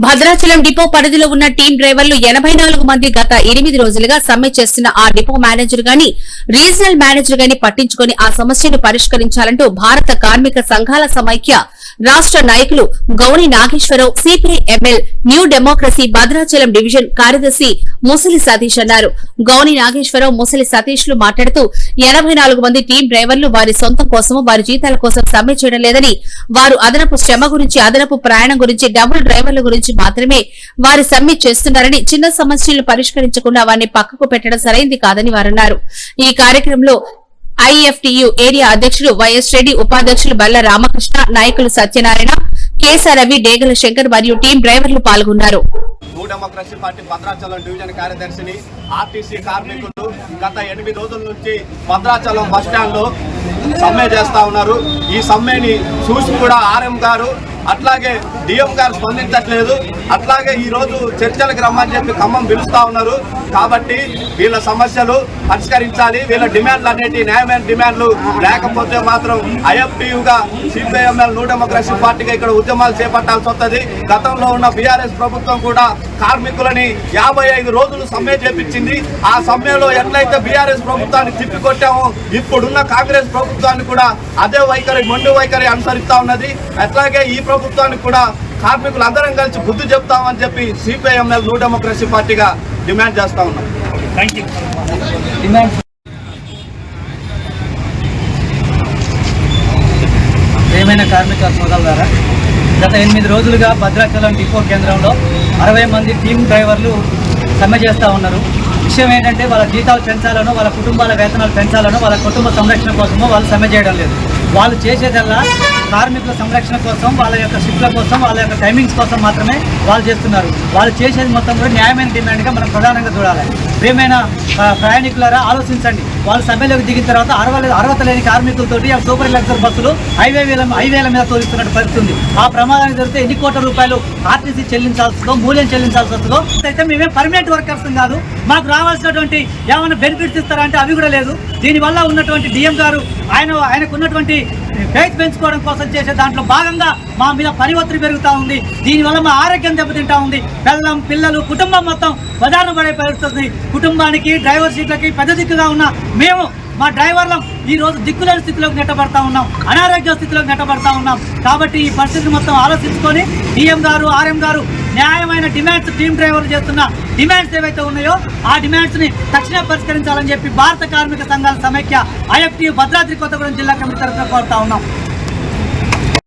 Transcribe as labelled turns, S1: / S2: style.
S1: Bhadrachalam depot పరిధిలో ఉన్న team డ్రైవర్లు ఎనభై నాలుగు మంది గత ఎనిమిది రోజులుగా సమ్మె చేస్తున్న ఆ డిపో మేనేజర్ గాని రీజనల్ మేనేజర్ గాని పట్టించుకొని ఆ సమస్యను పరిష్కరించాలంటూ భారత కార్మిక సంఘాల సమైక్య రాష్ట నాయకులు Gouni Nageswara Rao CPI ML new democracy Bhadrachalam division కార్యదర్శి ముసలి సతీష్ అన్నారు. గౌని నాగేశ్వరరావు ముసలి సతీష్లు మాట్లాడుతూ ఎనభై నాలుగు మంది టీం డ్రైవర్లు వారి సొంతం కోసము వారి జీతాల కోసం సమ్మె చేయడం లేదని వారు అదనపు శ్రమ గురించి అదనపు ప్రయాణం గురించి డబుల్ డ్రైవర్ల గురించి మాత్రమే వారి సమ్మె చేస్తున్నారని చిన్న సమస్యలను పరిష్కరించకుండా వారిని పక్కకు పెట్టడం సరైంది కాదని వారన్నారు. ఈ కార్యక్రమంలో ఐఎఫ్టియు ఏరియా అధ్యక్షులు వైఎస్ రెడ్డి ఉపాధ్యక్షులు బల్ల రామకృష్ణ నాయకులు సత్యనారాయణ కేసా రవి డేగల శంకర్ మరియు టీం డ్రైవర్లు పాల్గొన్నారు.
S2: New democracy party Bhadrachalam division కార్యదర్శిని RTC కార్మికులు గత ఎనిమిది రోజుల నుంచి భద్రాచలం బస్ స్టాండ్లో సమ్మె చేస్తా ఉన్నారు. ఈ సమ్మెని చూసి కూడా ఆర్ఎం గారు అట్లాగే డిఎం గారు స్పందించట్లేదు. అట్లాగే ఈరోజు చర్చలకు రమ్మని చెప్పి ఖమ్మం పిలుస్తా ఉన్నారు. కాబట్టి వీళ్ళ సమస్యలు పరిష్కరించాలి. వీళ్ళ డిమాండ్లు అనేటి న్యాయమైన డిమాండ్లు లేకపోతే మాత్రం ఐఎఫ్టీయుగా సిపిఐఎంఎల్ న్యూ డెమోక్రసీ పార్టీగా ఇక్కడ ఉద్యమాలు చేపట్టాల్సి వస్తుంది. గతంలో ఉన్న బీఆర్ఎస్ ప్రభుత్వం కూడా కార్మికులని యాభై ఐదు రోజులు సమ్మె చేపించింది. ఆ సమ్మెలో ఎట్లయితే బీఆర్ఎస్ ప్రభుత్వాన్ని తిప్పికొట్టామో ఇప్పుడున్న కాంగ్రెస్ ప్రభుత్వాన్ని కూడా అదే వైఖరి మొండి వైఖరి అనుసరిస్తా ఉన్నది. అట్లాగే ఈ ప్రభుత్వానికి కూడా కార్మికులు అందరం కలిసి బుద్ధి చెప్తామని చెప్పి సిపిఐఎంఎల్ న్యూ డెమోక్రసీ పార్టీగా డిమాండ్ చేస్తా ఉన్నాం.
S3: ప్రియమైన కార్మిక సోదరులారా గత ఎనిమిది రోజులుగా భద్రాచలం డిపో కేంద్రంలో అరవై మంది టీమ్ డ్రైవర్లు సమ్మె చేస్తూ ఉన్నారు. విషయం ఏంటంటే వాళ్ళ జీతాలు పెంచాలనో వాళ్ళ కుటుంబాల వేతనాలు పెంచాలనో వాళ్ళ కుటుంబ సంరక్షణ కోసమో వాళ్ళు సమ్మె చేయడం లేదు. వాళ్ళు చేసేదల్లా కార్మికుల సంరక్షణ కోసం వాళ్ళ యొక్క షిఫ్ట్ల కోసం వాళ్ళ యొక్క టైమింగ్స్ కోసం మాత్రమే వాళ్ళు చేస్తున్నారు. వాళ్ళు చేసేది మొత్తం కూడా న్యాయమైన డిమాండ్గా మనం ప్రధానంగా చూడాలి. ప్రియమైన ప్రయాణికులారా ఆలోచించండి. వాళ్ళు సభ్యులకు దిగిన తర్వాత అరవై అర్హత లేని కార్మికులతోటి ఆ సూపర్ లగ్జర్ బస్సులు హైవేల హైవేల మీద తోలిస్తున్నట్టు పరిస్థితుంది ఆ ప్రమాదానికి జరిగితే ఎన్ని కోట్ల రూపాయలు ఆర్టీసీ చెల్లించాల్సిందో మూల్యం చెల్లించాల్సి వస్తుందో అయితే మేమే పర్మనెంట్ వర్కర్స్ కాదు. మాకు రావాల్సినటువంటి ఏమైనా బెనిఫిట్స్ ఇస్తారా అంటే అవి కూడా లేదు. దీనివల్ల ఉన్నటువంటి డిఎం గారు ఆయన ఆయనకు ఉన్నటువంటి పెంచుకోవడం కోసం చేసే దాంట్లో భాగంగా మా మీద పరివర్తన పెరుగుతూ ఉంది. దీనివల్ల మా ఆరోగ్యం దెబ్బతింటా ఉంది. పిల్లం పిల్లలు కుటుంబం మొత్తం బజారును పడే పెరుగుతుంది కుటుంబానికి డ్రైవర్ సీట్లకి పెద్ద దిక్కుగా ఉన్న మేము మా డ్రైవర్లం ఈ రోజు దిక్కులేని స్థితిలోకి నెట్టబడతా ఉన్నాం. అనారోగ్య స్థితిలోకి నెట్టబడతా ఉన్నాం. కాబట్టి ఈ పరిస్థితిని మొత్తం ఆలోచించుకొని డిఎం గారు ఆర్ఎం గారు న్యాయమైన డిమాండ్స్ టీమ్ డ్రైవర్లు చేస్తున్న డిమాండ్స్ ఏవైతే ఉన్నాయో ఆ డిమాండ్స్ని తక్షణమే పరిష్కరించాలని చెప్పి భారత కార్మిక సంఘాల సమైక్య ఐఎఫ్టీ భద్రాద్రి కొత్తగూడెం జిల్లా కమిటీ తరఫున కోరుతా ఉన్నాం.